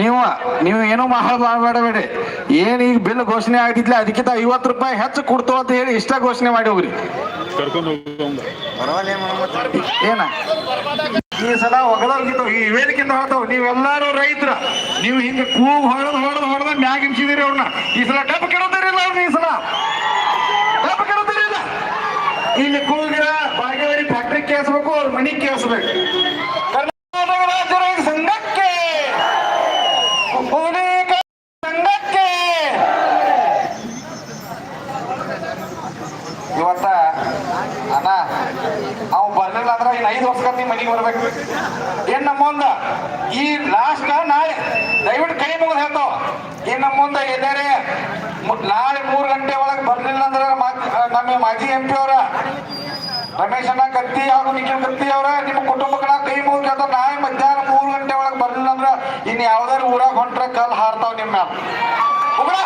ನೀವು ನೀವು ಏನೋ ಮಾಡಬೇಡಬೇಡಿ ಏನು ಈಗ ಬಿಲ್ ಘೋಷಣೆ ಆಗಿದ್ಲ ಅದಕ್ಕಿಂತ ಐವತ್ತು ರೂಪಾಯಿ ಹೆಚ್ಚು ಕೊಡ್ತು ಅಂತ ಹೇಳಿ ಇಷ್ಟ ಘೋಷಣೆ ಮಾಡಿ ಹೋಗ್ರಿ. ಕರ್ಕೊಂಡು ಹೋಗೋಂಗ ಏನ ಈ ಸಲ ಒಗದೋಗಿತ್ತು ಈ ವೇದಿಕೆಯಿಂದ ನೀವೆಲ್ಲಾರು ರೈತರ ನೀವು ಹಿಂಗೆ ಕೂಗ್ ಹೊಡೆದ್ ಹೊಡೆದ್ ಹೊಡೆದ ಮ್ಯಾಗ ಹಿಂಸಿದಿರಿ ಅವ್ರನ್ನ. ಈ ಸಲ ಡಬ್ ಕೆಡೋದಿರಿಲ್ಲ ಅವ್ರನ್ನ ಈ ಸಲ. ಡಬ್ ಕೆಡೋದಿರಿಲ್ಲ. ಇಲ್ಲಿ ಕೂಗಿರ ಬಾಗೇವಾಡಿ ಫ್ಯಾಕ್ಟ್ರಿ ಕೇಳಿಸ್ಬೇಕು ಅವ್ರ ಮನಿ ಕೇಳಿಸ್ಬೇಕು ಕರ್ನಾಟಕ ರಾಜ್ಯ ರೈತ ಸಂಘಕ್ಕೆ ಕೂಲಿಕ ಸಂಘಕ್ಕೆ ಇವತ್ತ ಅಣ್ಣ ಅವ್ ಬರ್ಲಿಲ್ಲ ಅಂದ್ರೆ ಇನ್ನು ಐದು ವರ್ಷಕ್ಕೆ ನೀವು ಮನೆಗೆ ಬರ್ಬೇಕು. ಏನ್ ನಮ್ಮ ಮುಂದ ಈ ಲಾಸ್ಟ್ ನಾಳೆ, ದಯವಿಟ್ಟು ಕೈ ಮುಗಿದು ಹೇಳ್ತಾವ ಏನ್ ನಮ್ಮ ಮುಂದ ಎಲ್ಲಾರೆ ನಾಳೆ ಮೂರು ಗಂಟೆ ಒಳಗೆ ಬರ್ಲಿಲ್ಲ ಅಂದ್ರೆ ನಮ್ಮ ಮಾಜಿ ಎಂ ಪಿ ಅವರ, ರಮೇಶ್ ಅಣ್ಣ ಕತ್ತಿ ಹಾಗೂ ನಿಖಿಲ್ ಕತ್ತಿ ಅವರ, ನಿಮ್ಮ ಕುಟುಂಬಗಳ ಕೈ ಮುಗಿದು ಕೇಳ್ತಾವ ನಾಳೆ ಮಧ್ಯಾಹ್ನ ಮೂರು ಗಂಟೆ ಒಳಗೆ ಬರ್ಲಿಲ್ಲ ಅಂದ್ರೆ ಇನ್ ಯಾವ್ದಾರು ಊರಾಗ ಹೊಂಟ್ರೆ ಕಲ್ ಹಾರ್ತಾವ ನಿಮ್ಮ ಮ್ಯಾಲ. ಹೋಗ್ಬಿಡ.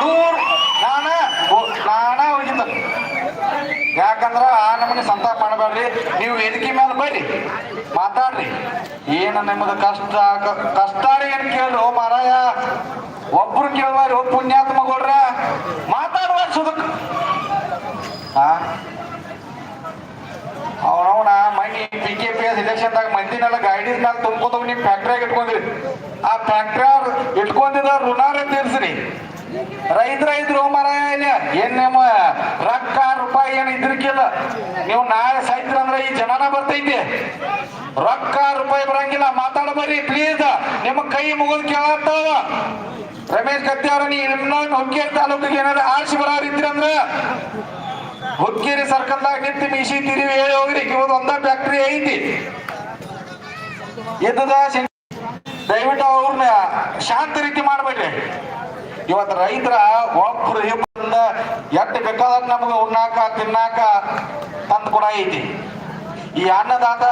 ದೂರ ನಾನ ಹೋ- ನಾನ ಹೋಗಿದ್ದ ಯಾಕಂದ್ರ ಆ ನಮೂನಿ ಸಂತಾಪ ಮಾಡಬೇಡ್ರಿ. ನೀವು ವೇದಿಕೆ ಮೇಲೆ ಬರ್ರಿ ಮಾತಾಡ್ರಿ. ಏನು ನಿಮ್ಮದು ಕಷ್ಟ ಕಷ್ಟ ಏನ್ ಕೇಳಿ ಓ ಮಾರಾಯ? ಒಬ್ರು ಕೇಳುವಾರಿ ಓ ಪುಣ್ಯಾತ್ಮಗಳ್ರ ಮಾತಾಡುವ ಸುದಕ್. ಅವನವನ ಮಣ್ಣಿ ಪಿ ಕೆ ಪಿ ಎಸ್ ಇಲೆಕ್ಷನ್ದಾಗ ಮಂದಿನೆಲ್ಲ ಗಾಡಿ ಮೇಲೆ ತುಂಬ್ಕೊತ ನೀವು ಫ್ಯಾಕ್ಟ್ರಿಯಾಗ ಇಟ್ಕೊಂಡ್ರಿ. ಆ ಫ್ಯಾಕ್ಟ್ರಿ ಇಟ್ಕೊಂಡಿದ ಋಣಾರ ತೀರ್ಸ್ರಿ. ರೈತರ ಇದ್ರು ಮಾರಾಯ ಏನ್ ನಿಮ್ಮ ಏನು ಇದ್ರಕ್ಕಿಲ್ಲ ನೀವು ನಾಳೆ ಸಾಯ್ತ್ರ ಅಂದ್ರೆ ಈ ಜನನ ಬರ್ತೈತಿ. ರೊಕ್ಕ ರೂಪಾಯಿ ಬರಂಗಿಲ್ಲ ಮಾತಾಡ ಬರ್ರಿ ಪ್ಲೀಸ್ ನಿಮ್ಮ ಕೈ ಮುಗಿದು ಕೇಳತ್ತಾವ ರಮೇಶ್ ಕತ್ತಿ ಅವ್ರ ನೀವು ಇನ್ನೊಂದು ಹುಕ್ಕೇರಿ ತಾಲೂಕಿಗೆ ಏನಾದ್ರು ಆರ್ಸಿ ಬರೋರು ಇದ್ರಿ ಅಂದ್ರೆ, ಹುಕ್ಕೇರಿ ಸರ್ಕಲ್ದಾಗ ನಿಂತು ಮೀಸಿ ತಿರಿವಿ ಹೇಳಿ ಹೋಗ್ರಿ ಇವತ್ತು ಒಂದ ಫ್ಯಾಕ್ಟ್ರಿ ಐತಿ. ಎದ್ದದ ದಯವಿಟ್ಟು ಅವ್ರನ್ನ ಶಾಂತ ರೀತಿ ಮಾಡ್ಬೇಡ್ರಿ. ಇವತ್ತು ರೈತರ ಒಬ್ರು ಇಬ್ಬರಿಂದ ಎಟ್ಟು ಬೇಕಾದ ನಮ್ಗೆ ಉಣ್ಣಾಕ, ತಿನ್ನಾಕ ತಂದು ಕೂಡ ಐತಿ. ಈ ಅನ್ನದಾತ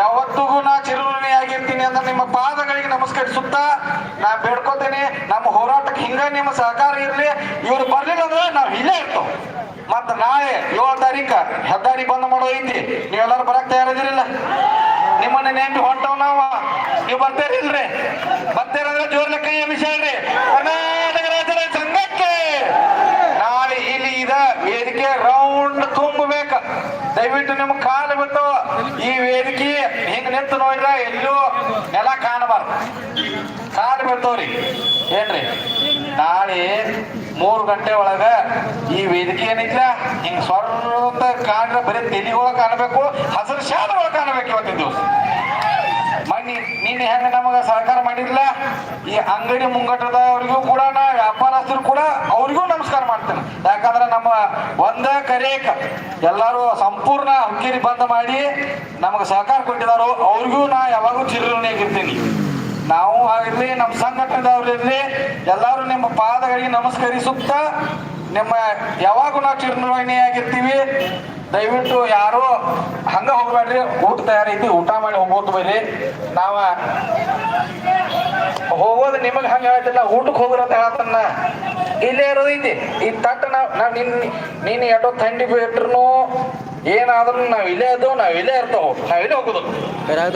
ಯಾವತ್ತಿಗೂ ನಾ ಚಿರುಣಿ ಆಗಿರ್ತೀನಿ ಅಂದ್ರೆ ನಿಮ್ಮ ಪಾದಗಳಿಗೆ ನಮಸ್ಕರಿಸುತ್ತಾ ನಾ ಬೇಡ್ಕೋತೀನಿ, ನಮ್ಮ ಹೋರಾಟಕ್ಕೆ ಹಿಂಗ ನಿಮ್ಮ ಸಹಕಾರ ಇರ್ಲಿ, ಇವ್ರು ಬರ್ಲಿಲ್ಲ ಅಂದ್ರೆ ನಾವು ಇಲ್ಲೇ ಇರ್ತೇವೆ. ಮತ್ತ ನಾಳೆ ಏಳು ತಾರೀಕ ಹೆದ್ದಾರಿ ಬಂದ್ ಮಾಡೋ ಐತಿ. ನೀವೆಲ್ಲರೂ ಬರಕ್ ತಯಾರಿದಿರಿಲ್ಲ ನಿಮ್ಮನ್ನ ನೆಂಟು ಹೊಂಟವ್ ನಾವ. ನೀವು ಬರ್ತೀರಿಲ್ರಿ? ಬರ್ತೀರಂದ್ರೆ ಜೋರ್ಲಕ್ಕ ಅಭಿಷೇಕ್ರಿ ಕರ್ನಾಟಕ ರಾಜ್ಯದ ಸಂಘಕ್ಕೆ ನಾಳೆ ಇಲ್ಲಿ ಇದ ವೇದಿಕೆ ರೌಂಡ್ ತುಂಬಬೇಕ ದಯವಿಟ್ಟು ನಿಮ್ ಕಾಲು ಬಿಟ್ಟು ಈ ವೇದಿಕೆ ಹಿಂಗ್ ನಿಂತು ನೋಡ್ರ ಎಲ್ಲೂ ನೆಲ ಕಾಣಬಾರ್ದು. ಕಾಲು ಬಿಡ್ತವ್ರಿ. ಏನ್ರಿ? ನಾಳೆ ಮೂರು ಗಂಟೆ ಒಳಗ ಈ ವೇದಿಕೆ ಏನಿಲ್ಲ ಹಿಂಗ್ ಸ್ವರ್ಣ ಕಾಣ್ರೆ ಬರೀ ತೆಲಿ ಒಳಗೆ ಕಾಣಬೇಕು, ಹಸಿರು ಶಾದ ಒಳಗ್ ಕಾಣಬೇಕು ಇವತ್ತಿನ ದಿವಸ. ಮಣ್ಣಿ, ನೀನು ಹೆಂಗ ನಮಗ ಸಹಕಾರ ಮಾಡಿರ್ಲ ಈ ಅಂಗಡಿ ಮುಂಗಟ್ಟದವ್ರಿಗೂ ಕೂಡ ನಾ ವ್ಯಾಪಾರಸ್ಥರು ಕೂಡ ಯಾಕಂದ್ರೆ ನಮ್ಮ ಒಂದ ಕರೇಕ ಎಲ್ಲರೂ ಸಂಪೂರ್ಣ ಹಂಕೀರಿ ಬಂದ್ ಮಾಡಿ ನಮಗೆ ಸಹಕಾರ ಕೊಟ್ಟಿದಾರೋ ಅವ್ರಿಗೂ ನಾ ಯಾವಾಗೂ ಚಿರಋಣಿಯಾಗಿರ್ತೀನಿ. ನಾವು ಆಗಿರ್ಲಿ ನಮ್ಮ ಸಂಘಟನೆದವ್ರು ಇರ್ಲಿ, ಎಲ್ಲರೂ ನಿಮ್ಮ ಪಾದಗಳಿಗೆ ನಮಸ್ಕರಿಸುತ್ತ ನಿಮ್ಮ ಯಾವಾಗೂ ನಾವು ಚಿರಋಣಿಯಾಗಿರ್ತೀವಿ. ದಯವಿಟ್ಟು ಯಾರು ಹಂಗ ಹೋಗ್ಬೇಡ್ರಿ, ಊಟ ತಯಾರೈತಿ, ಊಟ ಮಾಡಿ ಹೋಗ್ಬೋದು ಬರ್ರಿ ನಾವ ಹೋಗೋದು ನಿಮಗೆ ಹಂಗ ಹೇಳ್ತಿಲ್ಲ ಊಟಕ್ಕೆ ಹೋಗ್ರ ಅಂತ ಹೇಳತ್ತನ್ನ. ಇಲ್ಲೇ ಇರೋದೈತಿ ಈ ತಟ್ಟ ನಾವು ನಾವ್ ನಿನ್ ನೀನ್ ಎಷ್ಟೋ ಥಂಡಿ ಬಿಟ್ರು ಏನಾದ್ರು ನಾವು ಇಲ್ಲೇ ಇದ್ದು ನಾವು ಇಲ್ಲೇ ಇರ್ತಾವ. ನಾವ್ ಇಲ್ಲೇ ಹೋಗುದು.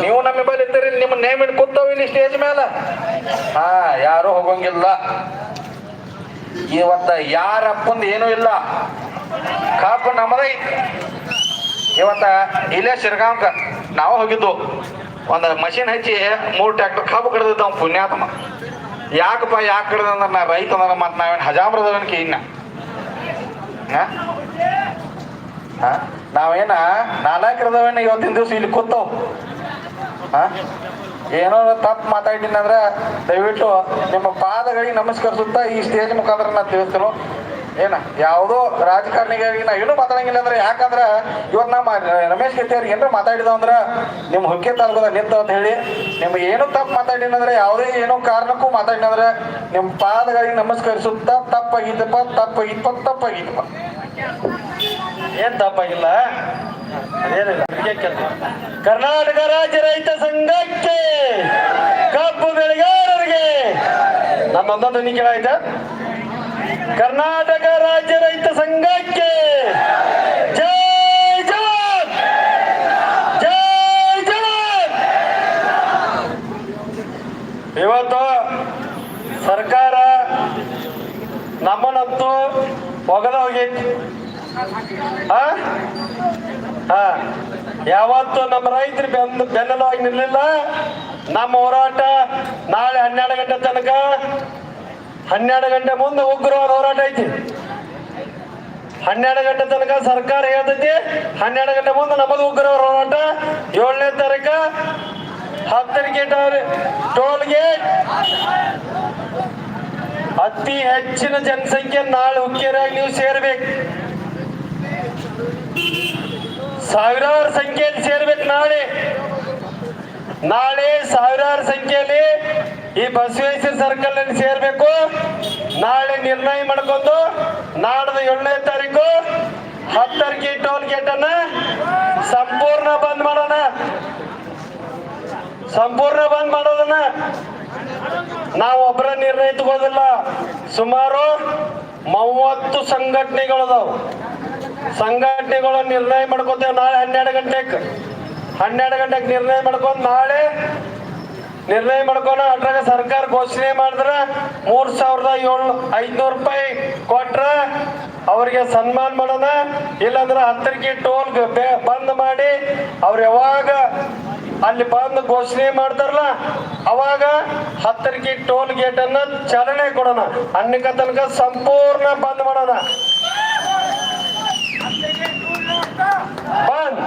ನೀವು ನಮ್ಮ ಬಳಿ ಇದ್ದೀರಿ ನಿಮ್ಮ ನೇಮ್ ಇಟ್ ಕೂತಾವ ಇಲ್ಲಿ ಸ್ಟೇಜ್ ಮೇಲೆ ಹಾ ಯಾರು ಹೋಗಂಗಿಲ್ಲ. ಇವತ್ತ ಯಾರಪ್ಪಂದು ಏನೂ ಇಲ್ಲ. ಕಾಪ ನಮ್ಮದೇ ಇವತ್ತ ಇಲ್ಲೇ ಶಿರ್ಗಾಂಕ ನಾವು ಹೋಗಿದ್ದು. ಒಂದು ಮಷಿನ್ ಹಚ್ಚಿ ಮೂರು ಟ್ರ್ಯಾಕ್ಟರ್ ಕಾಪು ಕಡ್ದಿದ್ದ ಅವ್ನು ಪುಣ್ಯಾತ್ಮ. ಯಾಕಪ್ಪ ಯಾಕೆ ಕಡ್ದ ನಾ ರೈತ ಅಂದ್ರೆ ಮತ್ತೆ ನಾವೇನು ಹಜಾಮ್ರದವನ್ಕೆ ಇನ್ನ? ನಾವೇನ ನಾಲ್ಕರದವೇನ ಇವತ್ತಿನ ದಿವಸ ಇಲ್ಲಿ ಕೂತಾವ್. ಏನೋ ತಪ್ಪು ಮಾತಾಡಿನ ಅಂದ್ರೆ ದಯವಿಟ್ಟು ನಿಮ್ಮ ಪಾದಗಳಿಗೆ ನಮಸ್ಕರಿಸುತ್ತಾ ಈ ಸ್ಟೇಜ್ ಮುಖಾಂತರ ನಾ ತಿಳಿಸ್ತೇನೆ. ಏನ, ಯಾವುದೋ ರಾಜಕಾರಣಿಗಾಗಿ ನಾ ಏನು ಮಾತಾಡಂಗಿಲ್ಲ ಅಂದ್ರೆ ಯಾಕಂದ್ರೆ ಇವತ್ತು ನಮ್ಮ ರಮೇಶ್ ಅವ್ರಿಗೆ ಏನಾರ ಮಾತಾಡಿದ ಅಂದ್ರೆ ನಿಮ್ಮ ಹುಕ್ಕೆ ತಾಲೂಕದ ನಿಂತು ಅಂತ ಹೇಳಿ ನಿಮ್ಗೆ ಏನು ತಪ್ಪು ಮಾತಾಡಿನ ಅಂದ್ರೆ ಯಾವುದೇ ಏನೋ ಕಾರಣಕ್ಕೂ ಮಾತಾಡಿನ ಅಂದ್ರೆ ನಿಮ್ಮ ಪಾದಗಳಿಗೆ ನಮಸ್ಕರಿಸುತ್ತಾ ತಪ್ಪಾಗಿದ್ದಪ್ಪ ತಪ್ಪಾಗಿತ್ತಪ್ಪ ತಪ್ಪಾಗಿದ್ದಪ್ಪ ಏನ್ ತಪ್ಪಾಗಿಲ್ಲ? ಅದೇನಿಲ್ಲ. ಕರ್ನಾಟಕ ರಾಜ್ಯ ರೈತ ಸಂಘಕ್ಕೆ ಕಬ್ಬು ಬೆಳೆಗಾರರಿಗೆ ನನ್ನೊಂದೊಂದು ನಿಂಗೆ ಕೇಳಾಯ್ತಾ ಕರ್ನಾಟಕ ರಾಜ್ಯ ರೈತ ಸಂಘಕ್ಕೆ ಜೈ ಜವಾನ್! ಜೈ ಜವಾನ್! ಇವತ್ತು ಸರ್ಕಾರ ನಮ್ಮನ್ನಂತೂ ಒಗದ ಹೋಗೈತಿ. ಹಾ. ಯಾವತ್ತು ನಮ್ಮ ರೈತರು ಬೆನ್ನ ಬೆನ್ನೆಲುವಾಗಿ ನಿಲ್ಲಿಲ್ಲ. ನಮ್ಮ ಹೋರಾಟ ನಾಳೆ ಹನ್ನೆರಡು ಗಂಟೆ ತನಕ ಹನ್ನೆರಡು ಗಂಟೆ ಮುಂದೆ ಉಗ್ರವಾದ ಹೋರಾಟ ಐತಿ. ಹನ್ನೆರಡು ಗಂಟೆ ತನಕ ಸರ್ಕಾರ ಹೇಳ್ತೈತಿ, ಹನ್ನೆರಡು ಗಂಟೆ ಮುಂದೆ ನಮ್ಮದು ಉಗ್ರ ಹೋರಾಟ. ಏಳನೇ ತಾರೀಕ ಗೇಟ್ ಟೋಲ್ ಗೇಟ್. ಅತಿ ಹೆಚ್ಚಿನ ಜನಸಂಖ್ಯೆ ನಾಳೆ ಹುಕ್ಕೇರಿಯಾಗಿ ನೀವು ಸೇರ್ಬೇಕು. ಸಾವಿರಾರು ಸಂಖ್ಯೆಯಲ್ಲಿ ಸೇರ್ಬೇಕು ನಾಳೆ. ನಾಳೆ ಸಾವಿರಾರು ಸಂಖ್ಯೆಯಲ್ಲಿ ಈ ಬಸವೇಶ್ವರ ಸರ್ಕಲ್ ಅಲ್ಲಿ ಸೇರ್ಬೇಕು. ನಾಳೆ ನಿರ್ಣಯ ಮಾಡ್ಕೊಂಡು ನಾಡ್ದು ಏಳನೇ ತಾರೀಕು ಹತ್ತರಿಗೆ ಟೋಲ್ ಗೇಟ್ ಅನ್ನ ಸಂಪೂರ್ಣ ಬಂದ್ ಮಾಡೋಣ. ಸಂಪೂರ್ಣ ಬಂದ್ ಮಾಡೋದನ್ನ ನಾವು ಒಬ್ಬರ ನಿರ್ಣಯ ತಗೋದಿಲ್ಲ ಸುಮಾರು ಮೂವತ್ತು ಸಂಘಟನೆಗಳದಾವು ಸಂಘಟನೆಗಳು ನಿರ್ಣಯ ಮಾಡ್ಕೊತೇವೆ ನಾಳೆ ಹನ್ನೆರಡು ಗಂಟೆಗೆ. ಹನ್ನೆರಡು ಗಂಟೆಗೆ ನಿರ್ಣಯ ಮಾಡ್ಕೊಂಡು ನಾಳೆ ನಿರ್ಣಯ ಮಾಡ್ಕೊಂಡು ಅದ್ರಾಗ ಸರ್ಕಾರ ಘೋಷಣೆ ಮಾಡಿದ್ರ ಮೂರ್ ಸಾವಿರದ ಏಳು, ಐದ್ನೂರು ರೂಪಾಯಿ ಕೊಟ್ರ ಅವ್ರಿಗೆ ಸನ್ಮಾನ ಮಾಡೋಣ. ಇಲ್ಲಾಂದ್ರೆ ಹತ್ತರಿಗೆ ಟೋಲ್ ಬಂದ್ ಮಾಡಿ ಅವ್ರು ಯಾವಾಗ ಅಲ್ಲಿ ಬಂದು ಘೋಷಣೆ ಮಾಡ್ತಾರಲ್ಲ, ಅವಾಗ ಹತ್ತರಿಗೆ ಟೋಲ್ ಗೇಟ್ ಅನ್ನ ಚಾಲನೆ ಕೊಡೋಣ. ಅನ್ನಕ ತನಕ ಸಂಪೂರ್ಣ ಬಂದ್ ಮಾಡೋಣ. ಬಂದ್.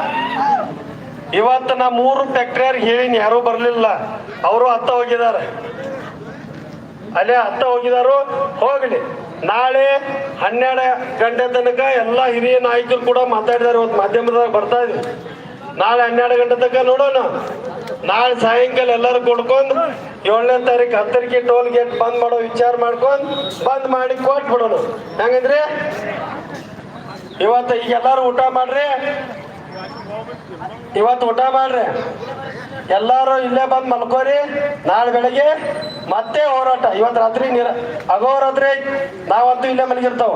ಇವತ್ತು ನಾ ಮೂರು ಫ್ಯಾಕ್ಟ್ರಿಯವ್ರಿಗೆ ಹೇಳಿನಿ, ಯಾರು ಬರಲಿಲ್ಲ. ಅವರು ಹತ್ತ ಹೋಗಿದ್ದಾರೆ. ಅಲ್ಲೇ ಹತ್ತ ಹೋಗಿದಾರು, ಹೋಗ್ಲಿ. ನಾಳೆ ಹನ್ನೆರಡು ಗಂಟೆ ತನಕ ಎಲ್ಲ ಹಿರಿಯ ನಾಯಕರು ಕೂಡ ಮಾತಾಡಿದಾರೆ ಇವತ್ತು ಮಾಧ್ಯಮದಾಗ ಬರ್ತಾ ಇದ್ವಿ ನಾಳೆ ಹನ್ನೆರಡು ಗಂಟೆ ತನಕ ನೋಡೋಣ. ನಾಳೆ ಸಾಯಂಕಾಲ ಎಲ್ಲರೂ ಕೊಡ್ಕೊಂಡು ಏಳನೇ ತಾರೀಕು ಹತ್ತರಿಗೆ ಟೋಲ್ ಗೇಟ್ ಬಂದ್ ಮಾಡೋ ವಿಚಾರ ಮಾಡ್ಕೊಂಡು ಬಂದ್ ಮಾಡಿ ಕೊಟ್ಬಿಡೋಣ. ಹೆಂಗಂದ್ರೆ, ಇವತ್ತು ಈಗ ಎಲ್ಲರೂ ಊಟ ಮಾಡ್ರಿ. ಇವತ್ತು ಊಟ ಮಾಡ್ರಿ. ಎಲ್ಲಾರು ಇಲ್ಲೇ ಬಂದು ಮಲ್ಕೋರಿ. ನಾಳೆ ಬೆಳಗ್ಗೆ ಮತ್ತೆ ಹೋರಾಟ. ಇವತ್ತು ರಾತ್ರಿ ನೀರ ಅಗೋರಾತ್ರಿ ನಾವಂತೂ ಇಲ್ಲೇ ಮಲಗಿರ್ತಾವ.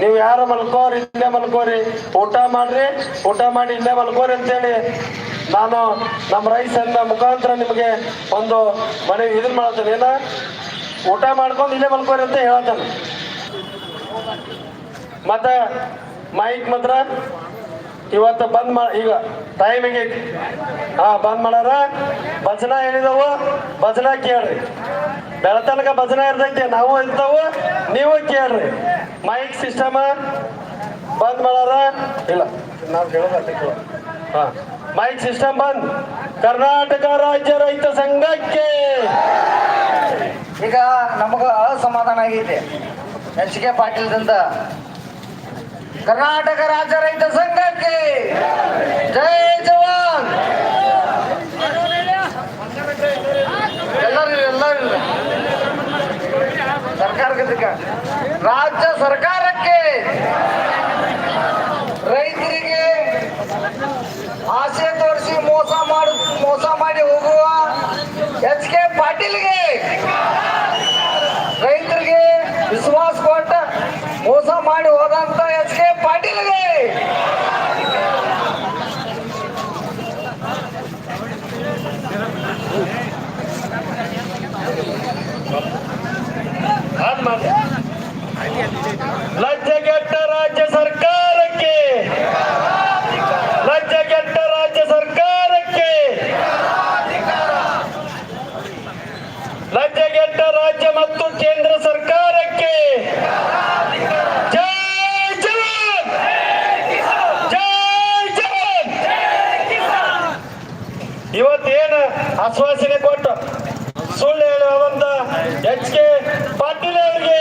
ನೀವು ಯಾರು ಮಲ್ಕೋರಿ, ಇಲ್ಲೇ ಮಲ್ಕೋರಿ. ಊಟ ಮಾಡ್ರಿ. ಊಟ ಮಾಡಿ ಇಲ್ಲೇ ಮಲ್ಕೋರಿ ಅಂತೇಳಿ ನಾನು ನಮ್ಮ ರೈಸನ್ನ ಮುಖಾಂತರ ನಿಮಗೆ ಒಂದು ಮನೆ ಇದನ್ನ ಮಾಡ್ತೇನೆ. ಏನ? ಊಟ ಮಾಡ್ಕೊಂಡು ಇಲ್ಲೇ ಮಲ್ಕೋರಿ ಅಂತ ಹೇಳ್ತೇನೆ ಮತ್ತೆ ಮೈಕ್ ಮಾತ್ರ. ಇವತ್ತು ಬಂದ್ ಮಾಡ ಈಗ ಟೈಮಿಗೆ ಹಾ, ಬಂದ್ ಮಾಡಾರ ಭಜನ ಹೇಳಿದವು ಭಜನ ಕೇಳ್ರಿ. ಬೆಳತನಕ ಭಜನ ಇರ್ತೈತಿ. ನಾವು ಇರ್ತಾವು, ನೀವು ಕೇಳ್ರಿ. ಮೈಕ್ ಸಿಸ್ಟಮ ಬಂದ್ ಮಾಡಾರ ಇಲ್ಲ, ನಾವು ಕೇಳಬೇಕು ಹಾ ಮೈಕ್ ಸಿಸ್ಟಮ್ ಬಂದ್. ಕರ್ನಾಟಕ ರಾಜ್ಯ ರೈತ ಸಂಘಕ್ಕೆ. ಈಗ ನಮಗ ಅಸಮಾಧಾನ ಆಗೈತೆ. ಎಚ್ ಕೆ ಪಾಟೀಲ್ದಿಂದ ಕರ್ನಾಟಕ ರಾಜ್ಯ ರೈತ ಸಂಘಕ್ಕೆ ಜೈ ಜವಾನ್. ಸರ್ಕಾರಕ್ಕೆ ರಾಜ್ಯ ಸರ್ಕಾರಕ್ಕೆ ರೈತರಿಗೆ ಆಸೆ ತೋರಿಸಿ ಮೋಸ ಮಾಡಿ ಮೋಸ ಮಾಡಿ ಹೋಗುವ ಎಚ್ ಕೆ ಪಾಟೀಲ್ಗೆ ರೈತರಿಗೆ ವಿಶ್ವಾಸ ಕೊಟ್ಟ ಮೋಸ ಮಾಡಿ ಹೋದಂತ ಎಚ್ ಕೆ ಪಾಟೀಲ್ಗೆ ಅದ್ ಮಾಡಿ ಲಜ್ಜೆಗೆಟ್ಟ ರಾಜ್ಯ ಸರ್ಕಾರಕ್ಕೆ. ಲಜ್ಜೆಗೆಟ್ಟ ರಾಜ್ಯ ಸರ್ಕಾರಕ್ಕೆ. ಲಜ್ಜೆಗೆಟ್ಟ ರಾಜ್ಯ ಮತ್ತು ಕೇಂದ್ರ ಸರ್ಕಾರಕ್ಕೆ. ಇವತ್ತೇನು ಆಶ್ವಾಸನೆ ಕೊಟ್ಟು ಎಚ್ ಕೆ ಪಾಟೀಲ್ ಅವರಿಗೆ